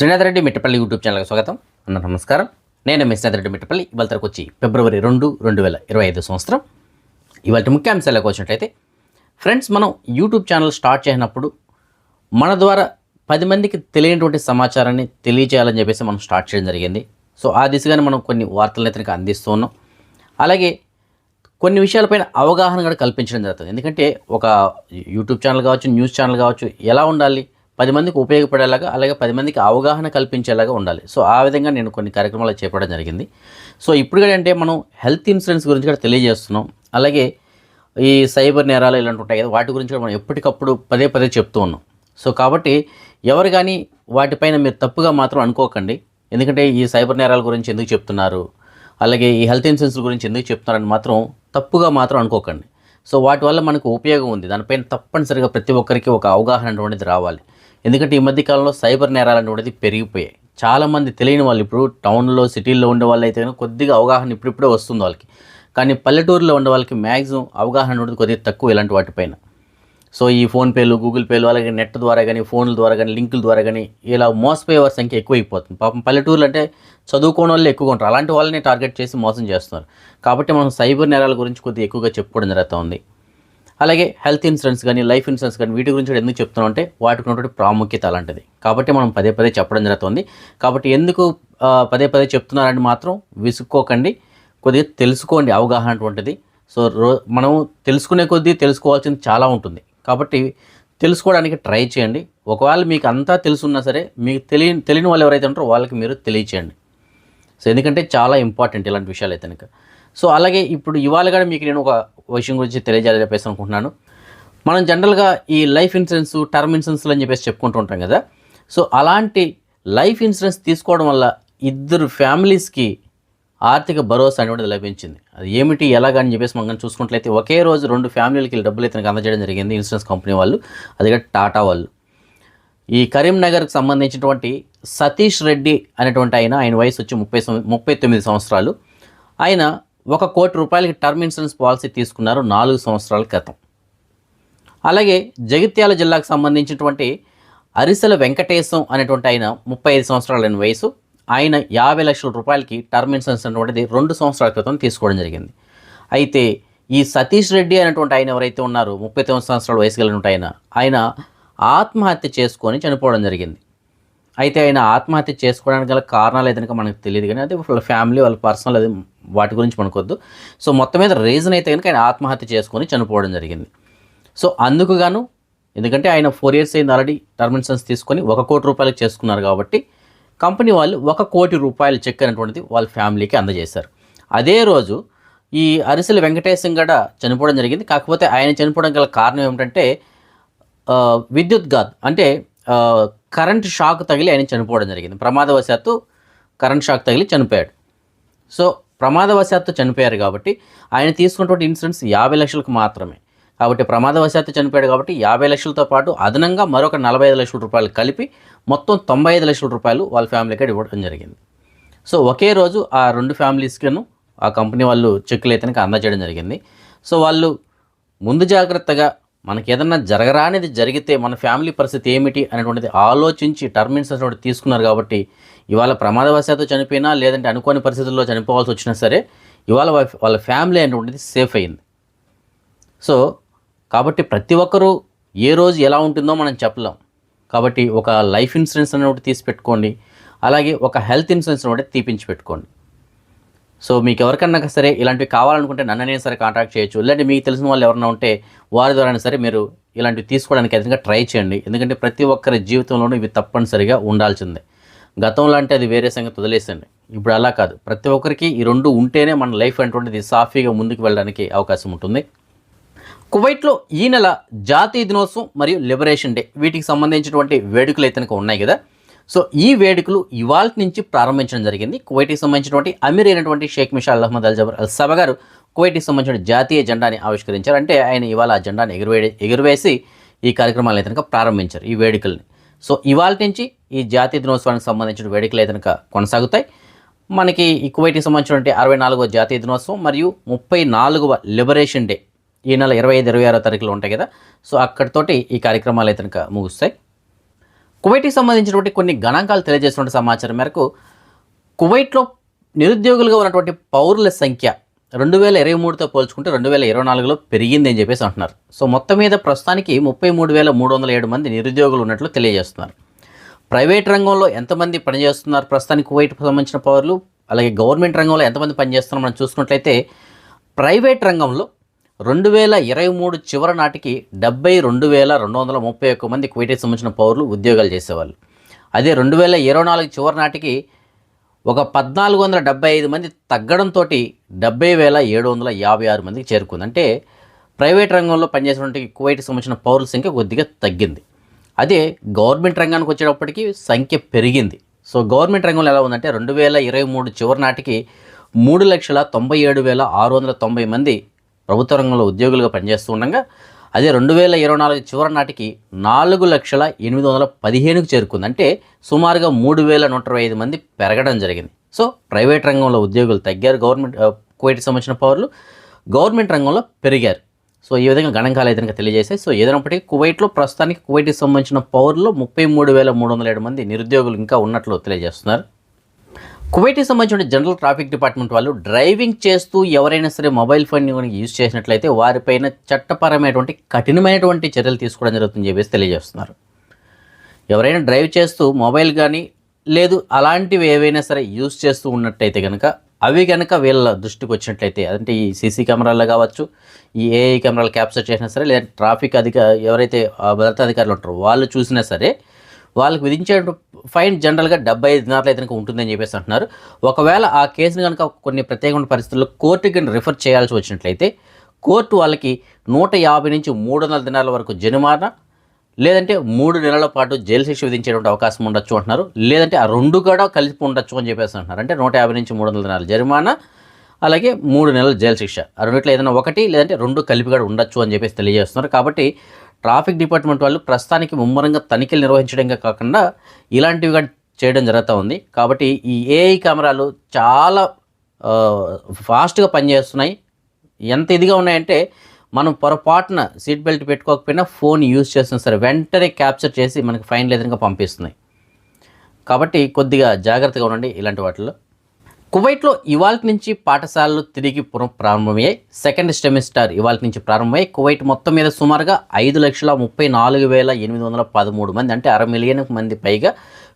Srinath Reddy Mittapalli YouTube ఛానల్కి స్వాగతం. అన్న నమస్కారం. నేను మీ శ్రీనాథ్ రెడ్డి మిట్టపల్లి. ఇవాళ తరకు వచ్చి ఫిబ్రవరి రెండు రెండు వేల ఇరవై ఐదు సంవత్సరం. ఇవాళ ముఖ్యాంశాలకు వచ్చినట్టయితే ఫ్రెండ్స్ మనం యూట్యూబ్ ఛానల్ స్టార్ట్ చేసినప్పుడు మన ద్వారా పది మందికి తెలియనటువంటి సమాచారాన్ని తెలియజేయాలని చెప్పేసి మనం స్టార్ట్ చేయడం జరిగింది. సో ఆ దిశగానే మనం కొన్ని వార్తలను అయితే అందిస్తూ ఉన్నాం. అలాగే కొన్ని విషయాలపైన అవగాహన కూడా కల్పించడం జరుగుతుంది. ఎందుకంటే ఒక యూట్యూబ్ ఛానల్ కావచ్చు న్యూస్ ఛానల్ కావచ్చు ఎలా ఉండాలి? పది మందికి ఉపయోగపడేలాగా అలాగే పది మందికి అవగాహన కల్పించేలాగా ఉండాలి. సో ఆ విధంగా నేను కొన్ని కార్యక్రమాలు చేపడడం జరిగింది. సో ఇప్పుడు అంటే మనం హెల్త్ ఇన్సూరెన్స్ గురించి కూడా తెలియజేస్తున్నాం. అలాగే ఈ సైబర్ నేరాలు ఇలాంటి ఉంటాయి కదా వాటి గురించి కూడా మనం ఎప్పటికప్పుడు పదే పదే చెప్తూ ఉన్నాం. సో కాబట్టి ఎవరు కానీ వాటిపైన మీరు తప్పుగా మాత్రం అనుకోకండి. ఎందుకంటే ఈ సైబర్ నేరాల గురించి ఎందుకు చెప్తున్నారు? అలాగే ఈ హెల్త్ ఇన్సూరెన్స్ గురించి ఎందుకు చెప్తున్నారని మాత్రం తప్పుగా మాత్రం అనుకోకండి. సో వాటి వల్ల మనకు ఉపయోగం ఉంది. దానిపైన తప్పనిసరిగా ప్రతి ఒక్కరికి ఒక అవగాహన అటువంటిది రావాలి. ఎందుకంటే ఈ మధ్య కాలంలో సైబర్ నేరాలు అనేటువంటిది పెరిగిపోయాయి. చాలామంది తెలియని వాళ్ళు ఇప్పుడు టౌన్లో సిటీల్లో ఉండే వాళ్ళు అయితే కొద్దిగా అవగాహన ఇప్పుడిప్పుడే వస్తుంది వాళ్ళకి. కానీ పల్లెటూరులో ఉండే వాళ్ళకి మ్యాక్సిమం అవగాహన ఉండదు కొద్దిగా తక్కువ ఇలాంటి వాటిపైన సో ఈ ఫోన్పేలు గూగుల్ పేలు అలాగే నెట్ ద్వారా కానీ ఫోన్ల ద్వారా కానీ లింకుల ద్వారా కానీ ఇలా మోసపోయే వారి సంఖ్య ఎక్కువైపోతుంది. పాపం పల్లెటూరులు అంటే చదువుకోని వాళ్ళు ఎక్కువగా ఉంటారు. అలాంటి వాళ్ళని టార్గెట్ చేసి మోసం చేస్తున్నారు. కాబట్టి మనం సైబర్ నేరాల గురించి కొద్దిగా ఎక్కువగా చెప్పుకోవడం జరుగుతుంది. అలాగే హెల్త్ ఇన్సూరెన్స్ కానీ లైఫ్ ఇన్సూరెన్స్ కానీ వీటి గురించి కూడా ఎందుకు చెప్తున్నాం అంటే వాటికి ఉన్నటువంటి ప్రాముఖ్యత అలాంటిది. కాబట్టి మనం పదే పదే చెప్పడం జరుగుతుంది. కాబట్టి ఎందుకు పదే పదే చెప్తున్నారని మాత్రం విసుక్కోకండి. కొద్దిగా తెలుసుకోండి అవగాహన అటువంటిది. సో రో మనం తెలుసుకునే కొద్దీ తెలుసుకోవాల్సింది చాలా ఉంటుంది. కాబట్టి తెలుసుకోవడానికి ట్రై చేయండి. ఒకవేళ మీకు అంతా తెలుసున్నా సరే మీకు తెలియని తెలియని వాళ్ళు ఎవరైతే ఉంటారో వాళ్ళకి మీరు తెలియచేయండి. సో ఎందుకంటే చాలా ఇంపార్టెంట్ ఇలాంటి విషయాలు అయితే కనుక. సో అలాగే ఇప్పుడు ఇవాళ కూడా మీకు నేను ఒక విషయం గురించి తెలియజేయాలి చెప్పేసి అనుకుంటున్నాను. మనం జనరల్గా ఈ లైఫ్ ఇన్సూరెన్స్ టర్మ్ ఇన్సూరెన్స్లు అని చెప్పేసి చెప్పుకుంటూ ఉంటాం కదా. సో అలాంటి లైఫ్ ఇన్సూరెన్స్ తీసుకోవడం వల్ల ఇద్దరు ఫ్యామిలీస్కి ఆర్థిక భరోసా అనేటువంటిది లభించింది. అది ఏమిటి ఎలాగా అని చెప్పేసి మనం చూసుకున్నట్లయితే ఒకే రోజు రెండు ఫ్యామిలీలకి డబ్బులు అయితే అందజేయడం జరిగింది ఇన్సూరెన్స్ కంపెనీ వాళ్ళు అదిగా టాటా వాళ్ళు. ఈ కరీంనగర్కి సంబంధించినటువంటి సతీష్ రెడ్డి అనేటువంటి ఆయన ఆయన వయసు వచ్చి ముప్పై సం- ముప్పై తొమ్మిది సంవత్సరాలు. ఆయన ఒక కోటి రూపాయలకి టర్మ్ ఇన్సూరెన్స్ పాలసీ తీసుకున్నారు నాలుగు సంవత్సరాల క్రితం. అలాగే జగిత్యాల జిల్లాకు సంబంధించినటువంటి అరిసెల వెంకటేశం అనేటువంటి ఆయన ముప్పై ఐదు సంవత్సరాలైన వయసు ఆయన యాభై లక్షల రూపాయలకి టర్మ్ ఇన్సూరెన్స్ అనేటువంటిది రెండు సంవత్సరాల క్రితం తీసుకోవడం జరిగింది. అయితే ఈ సతీష్ రెడ్డి అనేటువంటి ఆయన ఎవరైతే ఉన్నారో ముప్పై తొమ్మిది సంవత్సరాల వయసు కలిగినటువంటి ఆయన ఆయన ఆత్మహత్య చేసుకొని చనిపోవడం జరిగింది. అయితే ఆయన ఆత్మహత్య చేసుకోవడానికి గల కారణాలు ఏదైనా మనకు తెలియదు కానీ అది వాళ్ళ ఫ్యామిలీ వాళ్ళ పర్సనల్ అది వాటి గురించి మనకొద్దు. సో మొత్తం మీద రీజన్ అయితే కనుక ఆయన ఆత్మహత్య చేసుకొని చనిపోవడం జరిగింది. సో అందుకు గాను ఎందుకంటే ఆయన ఫోర్ ఇయర్స్ అయింది ఆల్రెడీ టర్మ్ ఇన్సూరెన్స్ తీసుకొని ఒక కోటి రూపాయలకు చేసుకున్నారు కాబట్టి కంపెనీ వాళ్ళు ఒక కోటి రూపాయలు చెక్ అనేటువంటిది వాళ్ళ ఫ్యామిలీకి అందజేశారు. అదే రోజు ఈ అరిసెల వెంకటేశం గడ చనిపోవడం జరిగింది. కాకపోతే ఆయన చనిపోవడం గల కారణం ఏమిటంటే విద్యుత్ గాద్ అంటే కరెంట్ షాక్ తగిలి ఆయన చనిపోవడం జరిగింది. ప్రమాదవశాత్తు కరెంట్ షాక్ తగిలి చనిపోయాడు. సో ప్రమాదవశాత్తు చనిపోయారు కాబట్టి ఆయన తీసుకున్నటువంటి ఇన్సూరెన్స్ యాభై లక్షలకు మాత్రమే. కాబట్టి ప్రమాదవశాత్తు చనిపోయాడు కాబట్టి యాభై లక్షలతో పాటు అదనంగా మరొక నలభై ఐదు లక్షల రూపాయలు కలిపి మొత్తం తొంభై ఐదు లక్షల రూపాయలు వాళ్ళ ఫ్యామిలీకి ఇవ్వడం జరిగింది. సో ఒకే రోజు ఆ రెండు ఫ్యామిలీస్కిను ఆ కంపెనీ వాళ్ళు చెక్కులు అయితే అందజేయడం జరిగింది. సో వాళ్ళు ముందు జాగ్రత్తగా మనకి ఏదన్నా జరగరానిది జరిగితే మన ఫ్యామిలీ పరిస్థితి ఏమిటి అనేటువంటిది ఆలోచించి టర్మ్ ఇన్సూరెన్స్ ఒకటి తీసుకున్నారు కాబట్టి ఇవాళ ప్రమాదవశాత్తు చనిపోయినా లేదంటే అనుకోని పరిస్థితుల్లో చనిపోవాల్సి వచ్చినా సరే ఇవాళ వాళ్ళ- వాళ్ళ ఫ్యామిలీ అనేటువంటిది సేఫ్ అయింది సో కాబట్టి ప్రతి ఒక్కరూ ఏ రోజు ఎలా ఉంటుందో మనం చెప్పలేం. కాబట్టి ఒక లైఫ్ ఇన్సూరెన్స్ అనేది ఒకటి తీసి పెట్టుకోండి. అలాగే ఒక హెల్త్ ఇన్సూరెన్స్ ఒకటి తీపించి పెట్టుకోండి. సో మీకు ఎవరికన్నా సరే ఇలాంటివి కావాలనుకుంటే నన్ననే సరే కాంటాక్ట్ చేయొచ్చు. లేదంటే మీకు తెలిసిన వాళ్ళు ఎవరైనా ఉంటే వారి ద్వారా సరే మీరు ఇలాంటివి తీసుకోవడానికి ఏదైనా ట్రై చేయండి. ఎందుకంటే ప్రతి ఒక్కరి జీవితంలోనూ ఇవి తప్పనిసరిగా ఉండాల్సిందే. గతంలో అంటే అది వేరే సంగతి వదిలేసండి ఇప్పుడు అలా కాదు. ప్రతి ఒక్కరికి ఈ రెండు ఉంటేనే మన లైఫ్ అనేటువంటిది సాఫీగా ముందుకు వెళ్ళడానికి అవకాశం ఉంటుంది. కువైట్లో ఈ నెల జాతీయ దినోత్సవం మరియు లిబరేషన్ డే వీటికి సంబంధించినటువంటి వేడుకలు అయితే ఉన్నాయి కదా. సో ఈ వేడుకలు ఇవాళ నుంచి ప్రారంభించడం జరిగింది. కువైట్కి సంబంధించినటువంటి అమీర్ అయినటువంటి Sheikh Mishal Ahmad Al Jaber Al Sabah గారు కువైట్కి సంబంధించిన జాతీయ జెండాని ఆవిష్కరించారు. అంటే ఆయన ఇవాళ ఆ జెండాని ఎగురవే ఎగురవేసి ఈ కార్యక్రమాలు అయితే ప్రారంభించారు ఈ వేడుకల్ని. సో ఇవాళ నుంచి ఈ జాతీయ దినోత్సవానికి సంబంధించిన వేడుకలు అయితే కొనసాగుతాయి. మనకి ఈ కువైట్కి సంబంధించినటువంటి అరవై నాలుగవ జాతీయ దినోత్సవం మరియు ముప్పై నాలుగవ లిబరేషన్ డే ఈ నెల ఇరవై ఐదు ఇరవై ఆరో తారీఖులో ఉంటాయి కదా. సో అక్కడితోటి ఈ కార్యక్రమాలు అయితే ముగుస్తాయి. కువైట్కి సంబంధించినటువంటి కొన్ని గణాంకాలు తెలియజేస్తున్న సమాచారం మేరకు కువైట్లో నిరుద్యోగులుగా ఉన్నటువంటి పౌరుల సంఖ్య రెండు వేల ఇరవై మూడుతో పోల్చుకుంటే రెండు వేల ఇరవై నాలుగులో పెరిగింది అని చెప్పేసి అంటున్నారు. సో మొత్తం మీద ప్రస్తుతానికి ముప్పై మూడు వేల మూడు వందల ఏడు మంది నిరుద్యోగులు ఉన్నట్లు తెలియజేస్తున్నారు. ప్రైవేట్ రంగంలో ఎంతమంది పనిచేస్తున్నారు? ప్రస్తుతానికి కువైట్కి సంబంధించిన పౌరులు అలాగే గవర్నమెంట్ రంగంలో ఎంతమంది పనిచేస్తున్నారు? మనం చూసుకున్నట్లయితే ప్రైవేట్ రంగంలో రెండు వేల ఇరవై మూడు చివరి నాటికి డెబ్బై రెండు వేల రెండు వందల ముప్పై ఒక్క మంది కువైట్కి సంబంధించిన పౌరులు ఉద్యోగాలు చేసేవాళ్ళు. అదే రెండు వేల ఇరవై నాలుగు చివరి నాటికి ఒక పద్నాలుగు వందల డెబ్బై ఐదు మంది తగ్గడంతో డెబ్బై వేల ఏడు వందల యాభై ఆరు మందికి చేరుకుంది. అంటే ప్రైవేట్ రంగంలో పనిచేసినటువంటి కువైట్కి సంబంధించిన పౌరుల సంఖ్య కొద్దిగా తగ్గింది. అదే గవర్నమెంట్ రంగానికి వచ్చేటప్పటికి సంఖ్య పెరిగింది. సో గవర్నమెంట్ రంగంలో ఎలా ఉందంటే రెండు వేల ఇరవై మూడు చివరి నాటికి మూడు లక్షల తొంభై ఏడు వేల ఆరు వందల తొంభై మంది ప్రభుత్వ రంగంలో ఉద్యోగులుగా పనిచేస్తూ ఉండగా అదే రెండు వేల ఇరవై నాలుగు చివరి నాటికి నాలుగు లక్షల ఎనిమిది వందల పదిహేనుకు చేరుకుంది. అంటే సుమారుగా మూడు వేల నూట ఇరవై ఐదు మంది పెరగడం జరిగింది. సో ప్రైవేట్ రంగంలో ఉద్యోగులు తగ్గారు. గవర్నమెంట్ ఆ, కువైట్కి సంబంధించిన పౌరులు గవర్నమెంట్ రంగంలో పెరిగారు. సో ఈ విధంగా గణాంకాలు అయితే కనుక తెలియజేశాయి. సో ఏదైనప్పటికీ కువైట్లో ప్రస్తుతానికి కువైట్కి సంబంధించిన పౌరులు ముప్పై మూడు వేల మూడు వందల ఏడు మంది నిరుద్యోగులు ఇంకా ఉన్నట్లు తెలియజేస్తున్నారు. కువైట్కి సంబంధించిన జనరల్ ట్రాఫిక్ డిపార్ట్మెంట్ వాళ్ళు డ్రైవింగ్ చేస్తూ ఎవరైనా సరే మొబైల్ ఫోన్ యూజ్ చేసినట్లయితే వారిపైన చట్టపరమైనటువంటి కఠినమైనటువంటి చర్యలు తీసుకోవడం జరుగుతుందని చెప్పేసి తెలియజేస్తున్నారు. ఎవరైనా డ్రైవ్ చేస్తూ మొబైల్ కానీ లేదు అలాంటివి ఏవైనా సరే యూజ్ చేస్తూ ఉన్నట్టయితే కనుక అవి కనుక వీళ్ళ దృష్టికి వచ్చినట్లయితే అంటే ఈ సీసీ కెమెరాలు కావచ్చు ఈ ఏఐ కెమెరాలు క్యాప్చర్ చేసినా సరే లేదంటే ట్రాఫిక్ అధిక ఎవరైతే భద్రతా అధికారులు ఉంటారో వాళ్ళు చూసినా సరే వాళ్ళకి విధించే ఫైన్ జనరల్గా డెబ్బై ఐదు దినాలు అయితే ఉంటుందని చెప్పేసి అంటున్నారు. ఒకవేళ ఆ కేసును కనుక కొన్ని ప్రత్యేకమైన పరిస్థితుల్లో కోర్టుకి రిఫర్ చేయాల్సి వచ్చినట్లయితే కోర్టు వాళ్ళకి నూట యాభై నుంచి మూడు వందల దినాల వరకు జరిమాన లేదంటే మూడు నెలల పాటు జైలు శిక్ష విధించేటువంటి అవకాశం ఉండొచ్చు అంటున్నారు. లేదంటే ఆ రెండు కూడా కలిపి ఉండొచ్చు అని చెప్పేసి అంటున్నారు. అంటే నూట యాభై నుంచి మూడు వందల దినాల జరిమానా అలాగే మూడు నెలల జైలు శిక్ష. ఆ రెండిట్లో ఏదైనా ఒకటి లేదంటే రెండు కలిపి కూడా ఉండొచ్చు అని చెప్పేసి తెలియజేస్తున్నారు. కాబట్టి ట్రాఫిక్ డిపార్ట్మెంట్ వాళ్ళు ప్రస్తుతానికి ముమ్మరంగా తనిఖీలు నిర్వహించడంగా కాకుండా ఇలాంటివి కూడా చేయడం జరుగుతూ ఉంది. కాబట్టి ఈ ఏఐ కెమెరాలు చాలా ఫాస్ట్గా పనిచేస్తున్నాయి. ఎంత ఇదిగా ఉన్నాయంటే మనం పొరపాటున సీట్ బెల్ట్ పెట్టుకోకపోయినా ఫోన్ యూజ్ చేస్తున్నా సరే వెంటనే క్యాప్చర్ చేసి మనకి ఫైన్ లేదంగా పంపిస్తున్నాయి. కాబట్టి కొద్దిగా జాగ్రత్తగా ఉండండి ఇలాంటి వాటిలో కువైట్లో ఇవాళ నుంచి పాఠశాలలు తిరిగి పునః ప్రారంభమయ్యాయి సెకండ్ సెమిస్టర్ ఇవాళ నుంచి ప్రారంభమయ్యాయి. కువైట్ మొత్తం మీద సుమారుగా ఐదు లక్షల ముప్పై నాలుగు వేల ఎనిమిది వందల పదమూడు మంది అంటే అర మిలియన్ మంది పైగా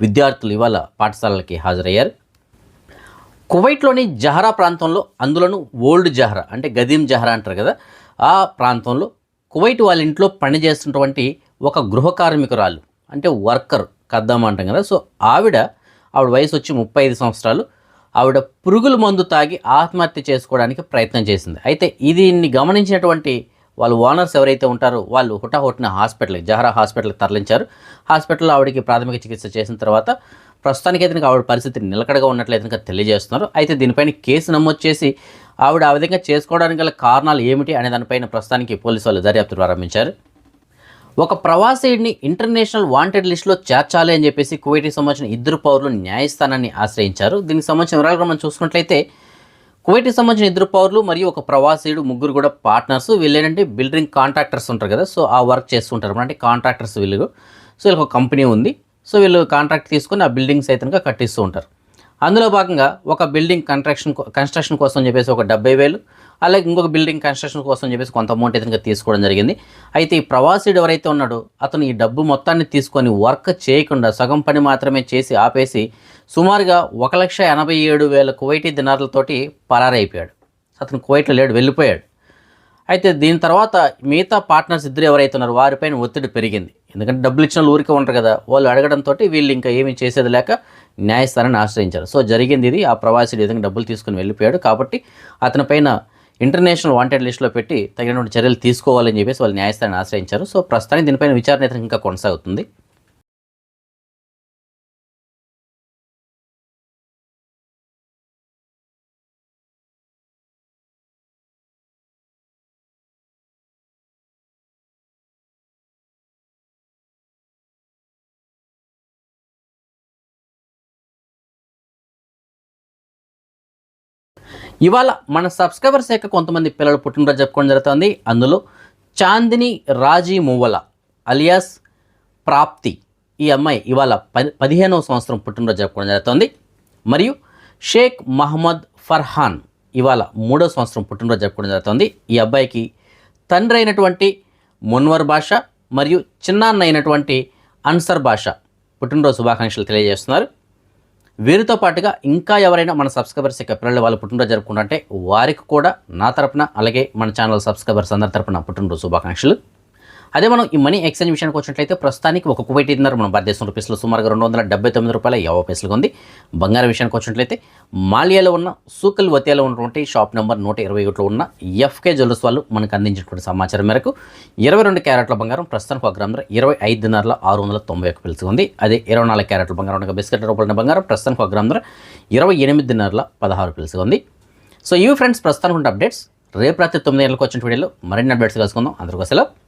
విద్యార్థులు ఇవాళ పాఠశాలలకి హాజరయ్యారు. కువైట్లోని జహరా ప్రాంతంలో అందులోనూ ఓల్డ్ జహరా అంటే గదీం జహరా అంటారు కదా ఆ ప్రాంతంలో కువైట్ వాళ్ళ ఇంట్లో పని చేస్తున్నటువంటి ఒక గృహ కార్మికురాలు అంటే వర్కర్ కద్దాం అంటాం కదా. సో ఆవిడ ఆవిడ వయసు వచ్చి ముప్పై ఐదు సంవత్సరాలు. ఆవిడ పురుగుల మందు తాగి ఆత్మహత్య చేసుకోవడానికి ప్రయత్నం చేసింది. అయితే దీన్ని గమనించినటువంటి వాళ్ళు ఓనర్స్ ఎవరైతే ఉంటారో వాళ్ళు హుటాహుటిన హాస్పిటల్కి జహరా హాస్పిటల్కి తరలించారు. హాస్పిటల్లో ఆవిడకి ప్రాథమిక చికిత్స చేసిన తర్వాత ప్రస్తుతానికి అయితే ఆవిడ పరిస్థితి నిలకడగా ఉన్నట్లయితే అయితే తెలియజేస్తున్నారు. అయితే దీనిపైన కేసు నమోదు చేసి ఆవిడ ఆ విధంగా చేసుకోవడానికి గల కారణాలు ఏమిటి అనే దానిపైన ప్రస్తుతానికి పోలీసు వాళ్ళు దర్యాప్తు ప్రారంభించారు. ఒక ప్రవాసీడిని ఇంటర్నేషనల్ వాంటెడ్ లిస్టులో చేర్చాలి అని చెప్పేసి కువైట్కి సంబంధించిన ఇద్దరు పౌరులు న్యాయస్థానాన్ని ఆశ్రయించారు. దీనికి సంబంధించిన వివరాలు మనం చూసుకున్నట్లయితే కువైట్కి సంబంధించిన ఇద్దరు పౌరులు మరియు ఒక ప్రవాసీయుడు ముగ్గురు కూడా పార్ట్నర్స్. వీళ్ళు బిల్డింగ్ కాంట్రాక్టర్స్ ఉంటారు కదా సో ఆ వర్క్ చేస్తుంటారు. అంటే కాంట్రాక్టర్స్ వీళ్ళు. సో వీళ్ళకి ఒక కంపెనీ ఉంది. సో వీళ్ళు కాంట్రాక్ట్ తీసుకొని ఆ బిల్డింగ్స్ అయితే కట్టిస్తూ ఉంటారు. అందులో భాగంగా ఒక బిల్డింగ్ కన్స్ట్రక్షన్ కన్స్ట్రక్షన్ కోసం చెప్పేసి ఒక డెబ్బై వేలు అలాగే ఇంకొక బిల్డింగ్ కన్స్ట్రక్షన్ కోసం చెప్పేసి కొంత అమౌంట్ అయితే తీసుకోవడం జరిగింది. అయితే ఈ ప్రవాసీడు ఎవరైతే ఉన్నాడో అతను ఈ డబ్బు మొత్తాన్ని తీసుకొని వర్క్ చేయకుండా సగం పని మాత్రమే చేసి ఆపేసి సుమారుగా ఒక లక్ష ఎనభై ఏడు వేల కువైటీ దినార్లతోటి పరారైపోయాడు. అతను కువైట్లో లేడు వెళ్ళిపోయాడు. అయితే దీని తర్వాత మిగతా పార్ట్నర్స్ ఇద్దరు ఎవరైతే ఉన్నారో వారిపైన ఒత్తిడి పెరిగింది. ఎందుకంటే డబ్బులు ఇచ్చిన వాళ్ళు ఊరికే ఉంటారు కదా. వాళ్ళు అడగడంతో వీళ్ళు ఇంకా ఏమీ చేసేది లేక న్యాయస్థానాన్ని ఆశ్రయించారు. సో జరిగింది ఇది. ఆ ప్రవాసీడు విధంగా డబ్బులు తీసుకుని వెళ్ళిపోయాడు. కాబట్టి అతని పైన ఇంటర్నేషనల్ వాంటెడ్ లిస్టులో పెట్టి తగినటువంటి చర్యలు తీసుకోవాలని చెప్పేసి వాళ్ళు న్యాయస్థానాన్ని ఆశ్రయించారు. సో ప్రస్తుతానికి దీనిపైన విచారణ ఇంకా కొనసాగుతుంది. ఇవాళ మన సబ్స్క్రైబర్ శాఖ కొంతమంది పిల్లలు పుట్టినరోజు చెప్పుకోవడం జరుగుతుంది. అందులో చాందిని రాజీ మువ్వల అలియాస్ ప్రాప్తి ఈ అమ్మాయి ఇవాళ పది పదిహేనవ సంవత్సరం పుట్టినరోజు జరుపుకోవడం జరుగుతోంది. మరియు షేక్ మహమ్మద్ ఫర్హాన్ ఇవాళ మూడో సంవత్సరం పుట్టినరోజు జరుపుకోవడం జరుగుతోంది. ఈ అబ్బాయికి తండ్రి అయినటువంటి మున్వర్ భాష మరియు చిన్నాన్న అయినటువంటి అన్సర్ భాష పుట్టినరోజు శుభాకాంక్షలు తెలియజేస్తున్నారు. వీరితో పాటుగా ఇంకా ఎవరైనా మన సబ్స్క్రైబర్స్ యొక్క పిల్లలు వాళ్ళు పుట్టినరోజు జరుపుకుంటుంటే వారికి కూడా నా తరపున అలాగే మన ఛానల్ సబ్స్క్రైబర్స్ అందరి తరపున పుట్టినరోజు శుభాకాంక్షలు. అదే మనం ఈ మనీ ఎక్స్చేంజ్ విషయానికి వచ్చినట్లయితే ప్రస్తుతానికి ఒక కువైట్ ఇన్నర్ మన భారతదేశం రూపీస్లో సుమారుగా రెండు వందల డెబ్బై తొమ్మిది రూపాయల యాభై పైసలుగా ఉంది. బంగారం విషయానికి వచ్చినట్లయితే మాలియాలో ఉన్న సూకల్ వతియాలో ఉన్నటువంటి షాప్ నెంబర్ నూట ఇరవై ఒకటిలో ఉన్న ఎఫ్కే జ్యువెలర్స్ వాళ్ళు మనకు అందించినటువంటి సమాచారం మేరకు ఇరవై రెండు క్యారెట్ల బంగారం ప్రస్తుతానికి ఒక గ్రామ ఇరవై ఐదు ఆరు వందల తొంభై ఒక పిలుసు ఉంది. అదే ఇరవై నాలుగు క్యారెట్ల బంగారం ఉండగా బిస్కెట్ రూపాయల బంగారం ప్రస్తుతానికి ఒక గ్రామ ఇరవై ఎనిమిది పదహారు పిలుసు ఉంది. సో ఇవి ఫ్రెండ్స్ ప్రస్తుతానికి ఉన్న అప్డేట్స్. రేపు రాత్రి తొమ్మిది గంటలకు వచ్చిన వీడియోలో మరిన్ని అప్డేట్స్ కలుసుకుందాం. అందరికీ సెలవు.